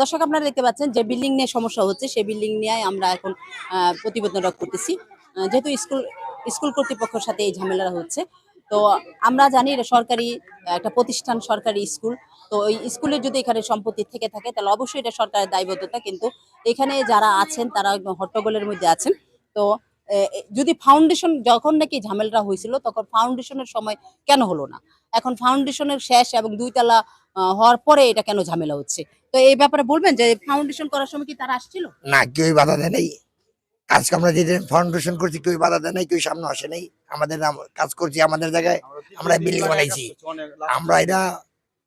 দর্শক আপনারা দেখতে পাচ্ছেন যে বিল্ডিং নিয়ে সমস্যা হচ্ছে সেই বিল্ডিং নিয়ে আমরা এখন প্রতিবেদনটা করতেছি। যেহেতু স্কুল স্কুল কর্তৃপক্ষের সাথে এই ঝামেলাটা হচ্ছে, তো আমরা জানি এটা সরকারি, একটা প্রতিষ্ঠান, সরকারি স্কুল তো এই স্কুলের যদি এখানে সম্পত্তি থেকে থাকে, তাহলে অবশ্যই এটা সরকারের দায়বদ্ধতা, কিন্তু এখানে যারা আছেন, তারা একদম হট্টগোলের মধ্যে আছেন। তো যদি ফাউন্ডেশন যখন নাকি ঝামেলাটা হয়েছিল, তখন ফাউন্ডেশনের সময় কেন হলো না? এখন ফাউন্ডেশনের শেষ এবং দুইতলা হওয়ার পরে এটা কেন ঝামেলা হচ্ছে? তো এই ব্যাপারে বলবেন যে ফাউন্ডেশন করার সময় কি তারা আসছিল? না, কেউই বাধা দেয় নাই। আজকে আমরা যে ফাউন্ডেশন করছি কেউ বাধা দেয় নাই কেউ সামনে আসে নাই। আমাদের কাজ করছি আমাদের জায়গায়, আমরা বিল্ডিং বানাইছি। আমরা এটা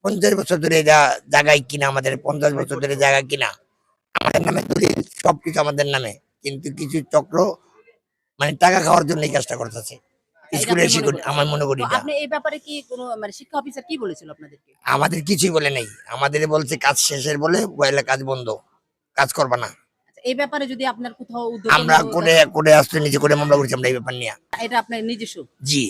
পঞ্চাশ বছর ধরে এটা জায়গায় কিনা, আমাদের পঞ্চাশ বছর ধরে জায়গা কিনা। আমাদের নামে দলিল, সবকিছু আমাদের নামে। কিন্তু কিছু চক্র মানে টাকা খাওয়ার জন্য এই কাজটা করতেছে। স্কুলে আপনি? আমার মনে করি এই ব্যাপারে কি কোনো মানে শিক্ষা অফিসার কি বলেছিল আপনাদেরকে? আমাদের কিছুই বলে নেই। আমাদের বলছে কাজ শেষের বলে বয়লা কাজ বন্ধ। কাজ করবা না। আচ্ছা, এই ব্যাপারে যদি আপনার কোথাও আমরা আসতে নিজে করে মামলা করছি আমরা এই ব্যাপার নিয়ে। এটা আপনার নিজস্ব? জি।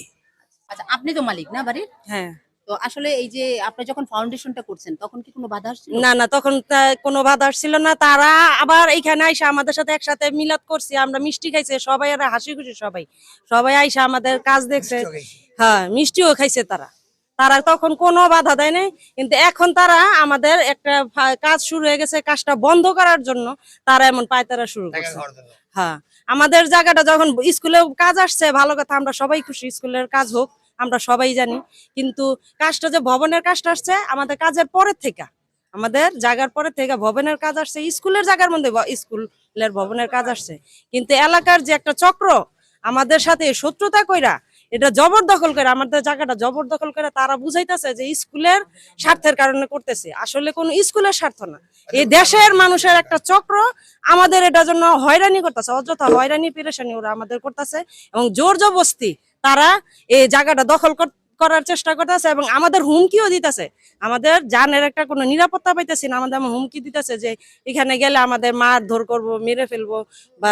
আচ্ছা আপনি তো মালিক না বাড়ির? হ্যাঁ। তো আসলে এই যে আপনি যখন ফাউন্ডেশনটা করছেন তখন কি কোনো বাধা আসছিল? না না তখন কোনো বাধা ছিল না। তারা আবার এইখানে আইসা আমাদের সাথে একসাথে মিলাদ করছি। আমরা মিষ্টি খাইছে সবাই আর হাসি খুশি সবাই। সবাই আইসা আমাদের কাজ দেখছে। হ্যাঁ মিষ্টিও খাইছে তারা। তারা তখন কোনো বাধা দেয় নাই। কিন্তু এখন তারা আমাদের একটা কাজ শুরু হয়ে গেছে কাজটা বন্ধ করার জন্য তারা এমন পায়তারা শুরু করছে। হ্যাঁ আমাদের জায়গাটা যখন স্কুলে কাজ আসছে ভালো কথা আমরা সবাই খুশি স্কুলের কাজ হোক। আমরা সবাই জানি। কিন্তু কাজটা যে ভবনের কাজটা আসছে, আমাদের কাজের পরের থেকে, আমাদের জায়গার পরে থেকে ভবনের কাজ আসছে, স্কুলের জায়গার মধ্যে স্কুলের ভবনের কাজ আসছে। কিন্তু এলাকার যে একটা চক্র, আমাদের সাথে শত্রুতা কইরা, এটা জবরদখল করে, আমাদের জায়গাটা জবরদখল করে তারা বুঝাইতেছে যে স্কুলের স্বার্থের কারণে করতেছে। আসলে কোন স্কুলের স্বার্থ না। এই দেশের মানুষের একটা চক্র, আমাদের এটার জন্য হয়রানি করতেছে, অযথা হয়রানি, পেরেশানি ওরা আমাদের করতেছে এবং জোর জবস্তি তারা এই জায়গাটা দখল কর- করার চেষ্টা করতেছে এবং আমাদের হুমকিও দিতেছে। আমাদের জানের একটা কোনো নিরাপত্তা পাইতেছি না আমাদের এমন হুমকি দিতেছে যে এখানে গেলে আমাদের মার ধর করব মেরে ফেলব বা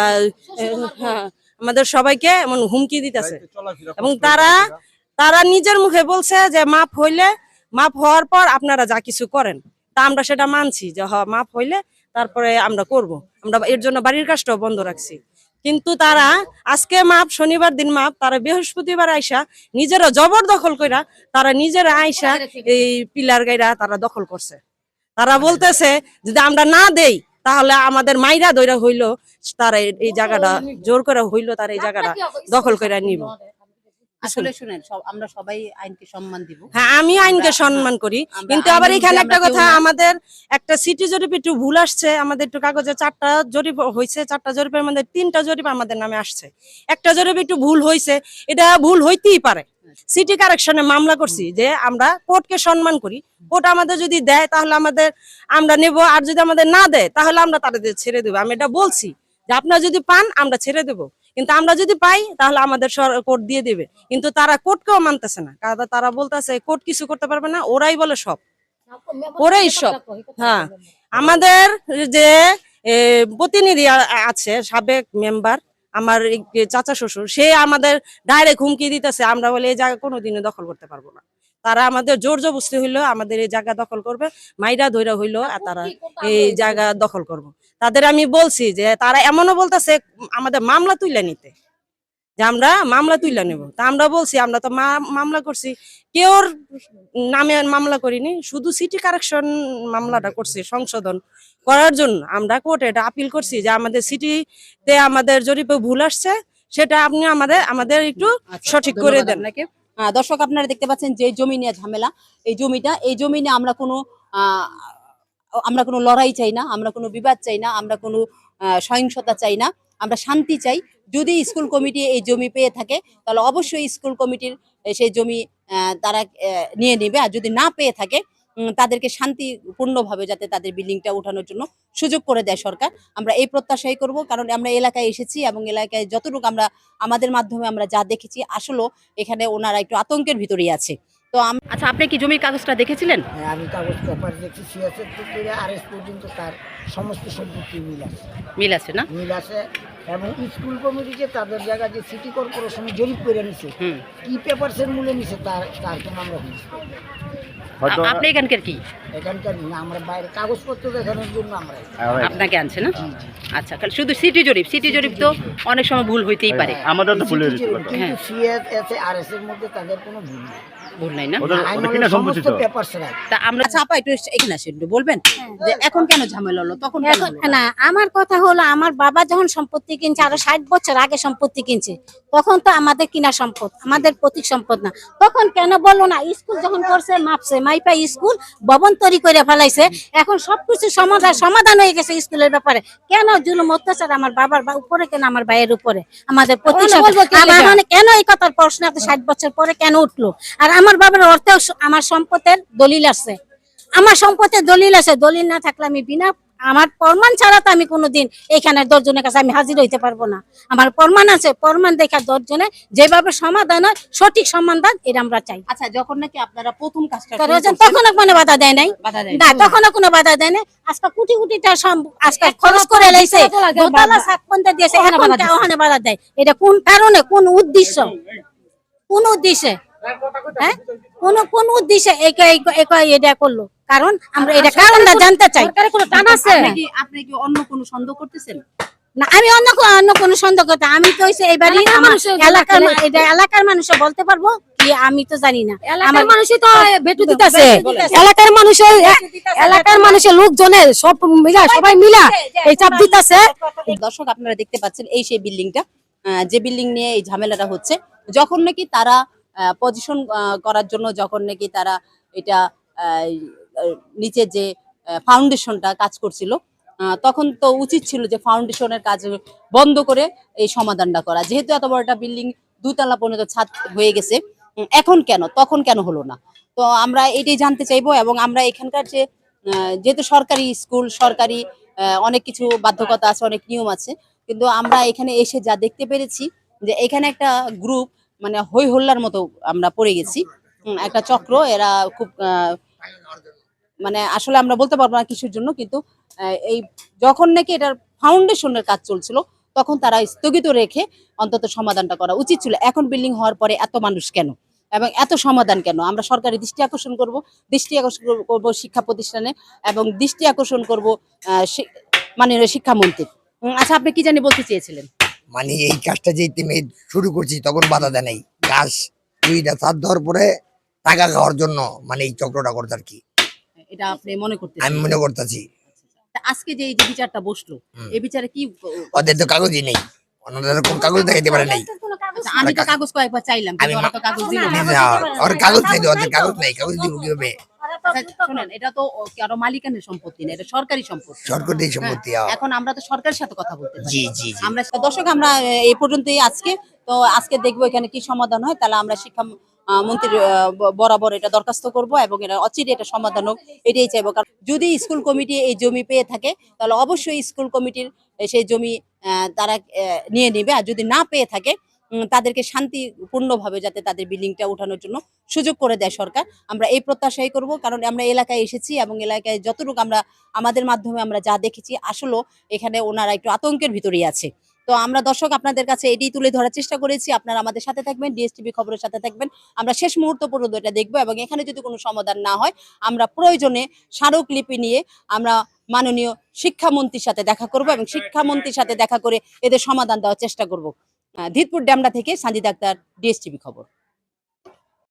হ্যাঁ, আমাদের সবাইকে এমন হুমকি দিতেছে। এবং তারা তারা নিজের মুখে বলছে যে মাপ হইলে মাপ হওয়ার পর আপনারা যা কিছু করেন। তা আমরা সেটা মানছি যে হ মাপ হইলে তারপরে আমরা করব। আমরা এর জন্য বাড়ির কাজটাও বন্ধ রাখছি। কিন্তু তারা আজকে মাপ শনিবার দিন মাপ তারা বৃহস্পতিবার আইসা নিজেরা জবরদখল কইরা তারা নিজেরা আইসা এই পিলার গাইরা তারা দখল করছে। তারা বলতেছে যদি আমরা না দেই তাহলে আমাদের মাইরা দৈরা হইল তারা এই- এই জায়গাটা জোর করে হইল তারা এই জায়গাটা দখল করে নিব। আসলে শুনেন আমরা সবাই আইনকে সম্মান দিব। হ্যাঁ আমি আইনকে সম্মান করি। কিন্তু আবার এখানে একটা কথা আমাদের একটা সিটি জরিপ একটু ভুল আসছে। আমাদের একটু কাগজে চারটা জরিপ হয়েছে চারটা জরিপের মধ্যে তিনটা জরিপ আমাদের নামে আসছে। একটা জরিপ একটু ভুল হয়েছে এটা ভুল হইতেই পারে। সিটি কারেকশনে মামলা করছি যে আমরা কোর্টকে সম্মান করি। কোর্ট আমাদের যদি দেয় তাহলে আমাদের আমরা নেব। আর যদি আমাদের না দেয় তাহলে আমরা তাদের ছেড়ে দেবো। আমি এটা বলছি। যে আপনারা যদি পান আমরা ছেড়ে দেবো। কিন্তু আমরা যদি পাই তাহলে আমাদের কোর্ট দিয়ে দেবে। কিন্তু তারা কোর্টকেও মানতেছে না। কারণ তারা বলতেছে কোর্ট কিছু করতে পারবে না ওরাই বলে সব। ওরাই সব। হ্যাঁ। আমাদের যে প্রতিনিধি আছে সাবেক মেম্বার আমার চাচা শ্বশুর সে আমাদের ডাইরেক্ট হুমকি দিতেছে। আমরা বলে এই জায়গা কোনোদিনও দখল করতে পারব না। তারা আমাদের জোর জবস্তি হইল আমাদের এই জায়গা দখল করবে মাইরা ধইরা হইল আর তারা এই জায়গা দখল করব। তাদের আমি বলছি যে তারা এমনও বলতেছে আমাদের মামলা তুইলে নিতে। যে আমরা মামলা তুইলে নেব। তা আমরা বলছি আমরা তো মামলা করছি। কেউর নামে মামলা করিনি শুধু সিটি কারেকশন মামলাটা করছি সংশোধন করার জন্য। আমরা কোর্টে এটা আপিল করছি যে আমাদের সিটিতে আমাদের জরিপে ভুল আসছে সেটা আপনি আমাদের আমাদের একটু সঠিক করে দেন। দর্শক আপনারা দেখতে পাচ্ছেন যে জমি নিয়ে ঝামেলা। এই জমিটা এই জমি নিয়ে আমরা কোনো আহ, আমরা কোনো লড়াই চাই না, আমরা কোনো বিবাদ চাই না, আমরা কোনো সহিংসতা চাই না, আমরা শান্তি চাই। যদি স্কুল কমিটি এই জমি পেয়ে থাকে, তাহলে অবশ্যই স্কুল কমিটির সেই জমি তারা নিয়ে নেবে। আর যদি না পেয়ে থাকে তাদেরকে শান্তিপূর্ণভাবে যাতে তাদের বিল্ডিংটা উঠানোর জন্য সুযোগ করে দেয় সরকার। আমরা এই প্রত্যাশাই করব, কারণ আমরা এলাকায় এসেছি এবং এলাকায় যতটুকু আমরা, আমাদের মাধ্যমে আমরা যা দেখেছি, আসলেও এখানে ওনারা একটু আতঙ্কের ভিতরেই আছে। তো আচ্ছা আপনি কি জমির কাগজটা দেখেছিলেন? হ্যাঁ, আমি কাগজ পেপার দেখছি সিএসএফ থেকে আরএস পর্যন্ত তার সমস্ত সম্পত্তি মিল আছে। মিল আছে না? মিল আছে এবং স্কুল কমিটি যে তাদের জায়গা যে সিটি কর্পোরেশনে জরিপ করে নিছে কি পেপারসের মূল্যে নিছে তার তার কোনো আমরা আপনি এখানকার কি? এখানকার আমরা বাইরে কাগজপত্র দেখানোর জন্য আমরা আপনাকে আনছে না? আচ্ছা শুধু সিটি জরিপ সিটি জরিপ তো অনেক সময় ভুল হইতেই পারে। আমাদের তো ভুলে পারতো হ্যাঁ। সিএস এস আর এস এর মধ্যে তাদের কোনো ভুল নেই। ভুল নাই না? ওদের আইন ওদের হলো কিনা সম্পত্তি সমস্ত তো পেপারস রাইট তা আমরা আচ্ছা একটু এখানে আসেন বলবেন যে এখন কেন ঝামেলা হলো? তখন? না আমার কথা হলো আমার বাবা যখন সম্পত্তি কিনছে আরও ষাট বছর আগে সম্পত্তি কিনছে তখন তো আমাদের কিনা সম্পদ আমাদের প্রতীক সম্পদ না। তখন কেন বলল না স্কুল যখন করছে মাপছে মাইপা স্কুল ভবন তৈরি করে ফেলাইছে। এখন সবকিছু সমাধান সমাধান হয়ে গেছে স্কুলের ব্যাপারে। কেন জুলুম অত্যাচার আমার বাবার উপরে কেন আমার ভাইয়ের উপরে? আমাদের? মানে কেন এই কথার প্রশ্ন এত ষাট বছর পরে কেন উঠল? আর আমার বাবার অর্থেও আমার সম্পদের দলিল আছে। আমার সম্পদের দলিল আছে। দলিল না থাকলে আমি বিনা আমার প্রমাণ ছাড়া তো আমি কোনোদিন এখানে দশজনের কাছে আমি হাজির হইতে পারব না আমার প্রমাণ আছে প্রমাণ দেখা দশজনে যেভাবে সমাধান হয় সঠিক সমাধান এটা আমরা চাই আচ্ছা যখন নাকি আপনারা প্রথম কাজটা তো শুরু তখনও কোনো বাধা দেয় নাই না তখনও কোনো বাধা দেয় নাই আজকে কোটি কোটি টাকা আজকে খরচ করে লাইছে দোতলা সাত পর্যন্ত দিয়েছে ওখানে বাধা দেয় এটা কোন কারণে কোন উদ্দেশ্য কোন উদ্দেশ্যে হ্যাঁ কোন কোন উদ্দেশ্যে এটা করল। কারণ আমরা এটা কারণটা জানতে চাই। আপনি কি আপনি কি অন্য কোনো সন্দেহ করতেছেন? না আমি অন্য অন্য কোনো সন্দেহ করতে আমি তো এলাকার মা- এটা এলাকার মানুষে বলতে পারব কি আমি তো জানি না। আমার মানুষই তো ভেটু দিতেছে। দিতেছে। এলাকার মানুষের এলাকার মানুষের লোকজনের সব মিলা সবাই মিলা এই চাপ দিতেছে। দর্শক আপনারা দেখতে পাচ্ছেন এই সেই বিল্ডিংটা। যে বিল্ডিং নিয়ে এই ঝামেলাটা হচ্ছে। যখন নাকি তারা পজিশন করার জন্য যখন নাকি তারা এটা নিচে যে ফাউন্ডেশনটা কাজ করছিল তখন তো উচিত ছিল যে ফাউন্ডেশনের কাজ বন্ধ করে এই সমাধানটা করা। যেহেতু এত বড় একটা বিল্ডিং দুতলা পর্যন্ত ছাদ হয়ে গেছে এখন কেন? তখন কেন হলো না? তো আমরা এটাই জানতে চাইব এবং আমরা এখানকার যে যেহেতু সরকারি স্কুল, সরকারি অনেক কিছু বাধ্যকতা আছে, অনেক নিয়ম আছে, কিন্তু আমরা এখানে এসে যা দেখতে পেরেছি যে এখানে একটা গ্রুপ মানে হই হল্লার মতো আমরা পড়ে গেছি। একটা চক্র, এরা খুব মানে আসলে আমরা বলতে পারব না কিছুর জন্য, কিন্তু এই যখন নাকি এটার ফাউন্ডেশনের কাজ চলছিল, তখন তারা স্থগিত রেখে অন্তত সমাধানটা করা উচিত ছিল। এখন বিল্ডিং হওয়ার পরে এত মানুষ কেন? এবং এত সমাধান কেন? আমরা সরকারি দৃষ্টি আকর্ষণ করব, দৃষ্টি আকর্ষণ করব শিক্ষা প্রতিষ্ঠানে, এবং দৃষ্টি আকর্ষণ করব মাননীয় শিক্ষামন্ত্রীর আচ্ছা আপনি কি জানি বলতে চেয়েছিলেন? মানে এই কাজটা যে তুমি শুরু করছি তখন বাধা দেয় নাই। গাছ দুইটা চার দেওয়ার পরে টাকা খাওয়ার জন্য মানে এই চক্রটা করতে আর কি। এটা আপনি মনে করতে আমি মনে করতেছি। আজকে যে এই যে বিচারটা বসল এই বিচারে কি ওদের তো কাগজই নেই। ওনাদের কোন কাগজ দেখাইতে পারে নাই। আচ্ছা, আমি তো কাগজ কয়েকবার চাইলাম কিন্তু ওরা তো কাগজ দিল না। ওর কাগজ নেই ওদের কাগজ নেই কাগজ দিব কীভাবে? শোনেন এটা তো কারও মালিকানের সম্পত্তি না এটা সরকারি সম্পত্তি। সরকারি সম্পত্তি হ্যাঁ, এখন আমরা তো সরকারের সাথে কথা বলতে জি জি আমরা দর্শক আমরা এই পর্যন্তই আজকে। তো আজকে দেখব এখানে কি সমাধান হয় তাহলে আমরা শিক্ষা আহ, বরাবর এটা দরখাস্ত করব এবং এটা অচিরে এটা সমাধান হোক এটাই চাইব। কারণ যদি স্কুল কমিটি এই জমি পেয়ে থাকে তাহলে অবশ্যই স্কুল কমিটির সেই জমি আহ, তারা নিয়ে নেবে। আর যদি না পেয়ে থাকে তাদেরকে শান্তিপূর্ণভাবে যাতে তাদের বিল্ডিংটা ওঠানোর জন্য সুযোগ করে দেয় সরকার। আমরা এই প্রত্যাশাই করব, কারণ আমরা এলাকায় এসেছি এবং এলাকায় যতটুকু আমরা, আমাদের মাধ্যমে আমরা যা দেখেছি, আসলেও এখানে ওনারা একটু আতঙ্কের ভিতরেই আছে। তো আমরা দর্শক আপনাদের কাছে এটি তুলে ধরার চেষ্টা করেছি। আপনারা আমাদের সাথে থাকবেন ডিএসটিভি খবরের সাথে থাকবেন। আমরা শেষ মুহূর্ত পর্যন্ত এটা দেখব এবং এখানে যদি কোনো সমাধান না হয়, আমরা প্রয়োজনে স্মারকলিপি নিয়ে আমরা মাননীয় শিক্ষামন্ত্রীর সাথে দেখা করব এবং শিক্ষামন্ত্রীর সাথে দেখা করে এদের সমাধান দেওয়ার চেষ্টা করব। ধিতপুর ড্যামরা থেকে সানজিদ আক্তার ডিএসটিভি খবর।